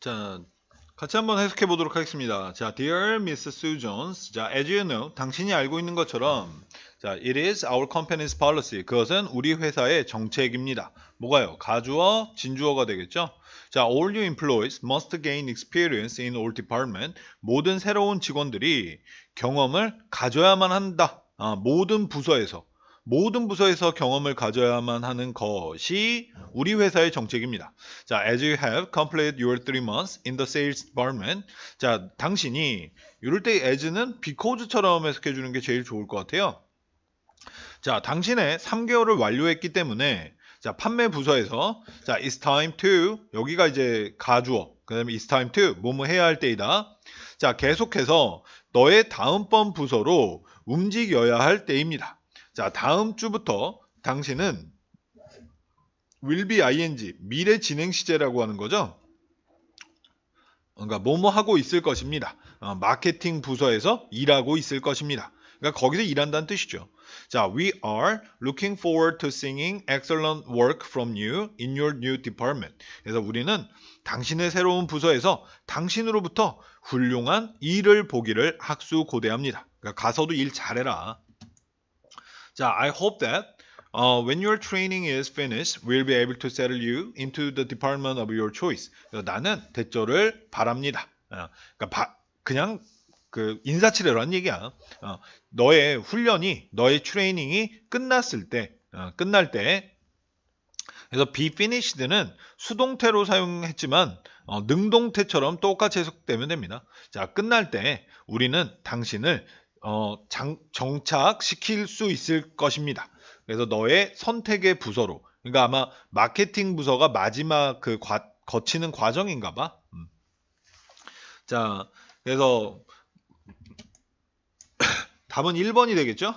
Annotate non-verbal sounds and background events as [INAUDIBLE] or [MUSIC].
자, 같이 한번 해석해 보도록 하겠습니다. 자, Dear Miss Sue Jones. 자, as you know, 당신이 알고 있는 것처럼 자, it is our company's policy. 그것은 우리 회사의 정책입니다. 뭐가요? 가주어, 진주어가 되겠죠? 자, all new employees must gain experience in all department. 모든 새로운 직원들이 경험을 가져야만 한다. 아, 모든 부서에서 모든 부서에서 경험을 가져야만 하는 것이 우리 회사의 정책입니다. 자, as you have completed your three months in the sales department. 자, 당신이 이럴 때 as는 because처럼 해석해 주는 게 제일 좋을 것 같아요. 자, 당신의 3개월을 완료했기 때문에 자, 판매 부서에서 자, it's time to 여기가 이제 가주어. 그다음에 it's time to 뭐뭐 해야 할 때이다. 자, 계속해서 너의 다음번 부서로 움직여야 할 때입니다. 자, 다음 주부터 당신은 will be ing 미래 진행 시제라고 하는 거죠. 그러니까 뭐뭐 하고 있을 것입니다. 어, 마케팅 부서에서 일하고 있을 것입니다. 그러니까 거기서 일한다는 뜻이죠. 자, we are looking forward to seeing excellent work from you in your new department. 그래서 우리는 당신의 새로운 부서에서 당신으로부터 훌륭한 일을 보기를 학수 고대합니다. 그러니까 가서도 일 잘해라. 자, I hope that uh, when your training is finished, we'll be able to settle you into the department of your choice. 나는 대조를 바랍니다. 어, 그러니까 바- 그냥 그 인사치레라는 얘기야. 어, 너의 훈련이, 너의 트레이닝이 끝났을 때, 어, 끝날 때. 그래서 be finished는 수동태로 사용했지만 어, 능동태처럼 똑같이 해석되면 됩니다. 자, 끝날 때 우리는 당신을 어, 장- 정착시킬 수 있을 것입니다. 그래서 너의 선택의 부서로. 그러니까 아마 마케팅 부서가 마지막 그 과- 거치는 과정인가 봐. 음. 자, 그래서 [COUGHS] 답은 1번이 되겠죠?